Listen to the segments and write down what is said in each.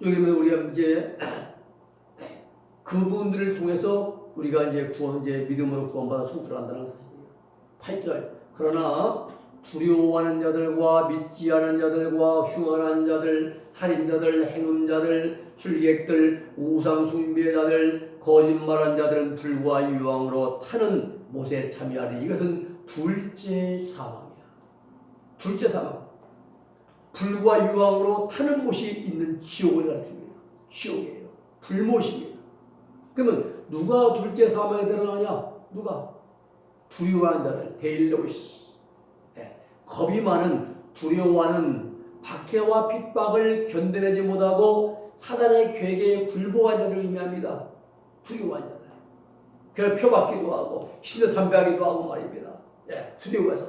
여기면 우리가 이제 그분들을 통해서 우리가 이제 구원 이제 믿음으로 구원받아 손들어간다는 사실이에요. 8절. 그러나 두려워하는 자들과 믿지 않은 자들과 흉악한 자들, 살인자들, 행음자들, 술객들, 우상 숭배자들, 거짓말한 자들은 불과 유황으로 타는 못에 참여하리. 이것은 둘째 사망이야. 둘째 사망. 불과 유황으로 타는 못이 있는 지옥을 가르칩니다. 지옥이에요. 불못입니다. 그러면 누가 둘째 사망에 들어가냐? 누가? 두려워하는 자들, 데일로이스. 예, 겁이 많은, 두려워하는 박해와 핍박을 견뎌내지 못하고 사단의 괴계에 굴복한 자를 의미합니다. 두려워한 자들. 괴롭혀받기도 하고, 신을 담배하기도 하고 말입니다. 예, 두려워해서.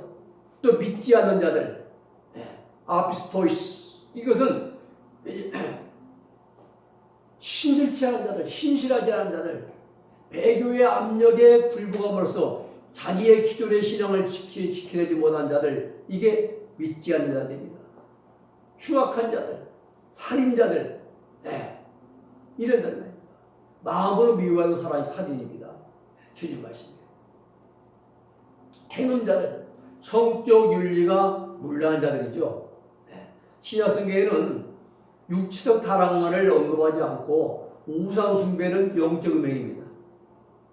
또 믿지 않는 자들, 예, 아피스토이스. 이것은 신실치 않은 자들, 신실하지 않은 자들, 배교의 압력에 굴복함으로써 자기의 기존의 신앙을 지켜내지 못한 자들, 이게 믿지 않는 자들입니다. 흉악한 자들, 살인자들, 예, 이런 자들. 마음으로 미워하는 사람이 살인입니다. 주님 말씀이에요. 행음자들, 성적 윤리가 물러한 자들이죠. 예. 신약성경에는 육체적 타락만을 언급하지 않고 우상 숭배는 영적 음행입니다.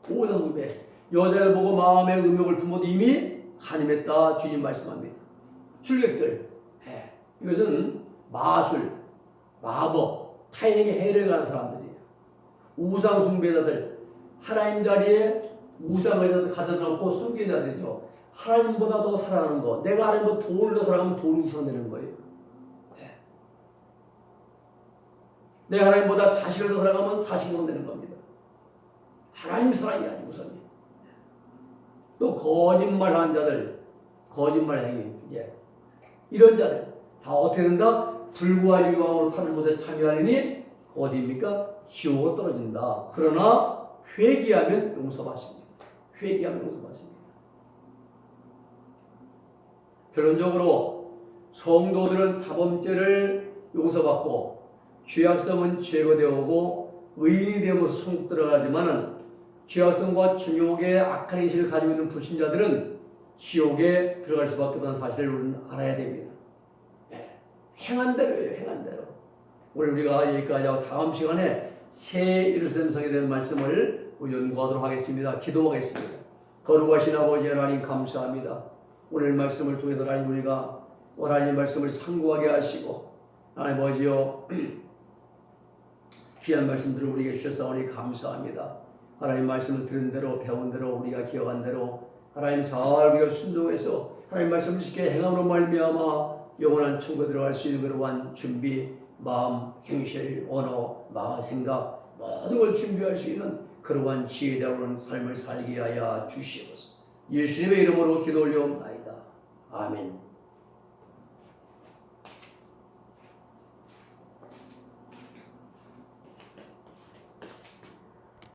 우상 숭배. 여자를 보고 마음의 음욕을 품어도 이미 간임했다 주님 말씀합니다. 출객들. 예. 이것은 마술, 마법, 타인에게 해를 가는 사람들이에요. 우상 숭배자들, 하나님 자리에 우상을 가져다 놓고 숨긴 자들이죠. 하나님보다 더 사랑하는 거, 내가 하나님보다 돈을 더 사랑하면 돈이 우선되는 거예요. 내가 하나님보다 자식을 더 사랑하면 자식이 우선되는 겁니다. 하나님 사랑이 아니고 우선이. 또 거짓말하는 자들, 거짓말 행위, 이제 이런 자들 다 어떻게 된다? 불과 유황으로 타는 곳에 참여하리니 어디입니까? 지옥으로 떨어진다. 그러나 회개하면 용서받습니다. 회개하면 용서받습니다. 결론적으로 성도들은 사범죄를 용서받고 죄악성은 제거되어오고 의인이 되어서 천국 들어가지만은 죄악성과 중욕의 악한 행실을 가지고 있는 불신자들은 지옥에 들어갈 수밖에 없다는 사실을 우리는 알아야 됩니다. 예, 행한 대로예요, 행한 대로. 오늘 우리가 여기까지 하고 다음 시간에 새 예루살렘성에 대한 말씀을 연구하도록 하겠습니다. 기도하겠습니다. 거룩하신 아버지 하나님 감사합니다. 오늘 말씀을 통해서 하나님 우리가 하나님 말씀을 상고하게 하시고 하나님 아버지여 귀한 말씀들을 우리에게 주셔서 감사합니다. 하나님 말씀을 들은 대로 배운 대로 우리가 기억한 대로 하나님 잘 우리가 순종해서 하나님 말씀을 쉽게 행함으로 말미암아 영원한 천국에 들어갈 수 있는 그러한 준비, 마음, 행실, 언어, 마음, 생각 모든 걸 준비할 수 있는 그러한 지혜자로는 삶을 살게 하여 주시옵소서. 예수님의 이름으로 기도 올려옵나이다. 아멘.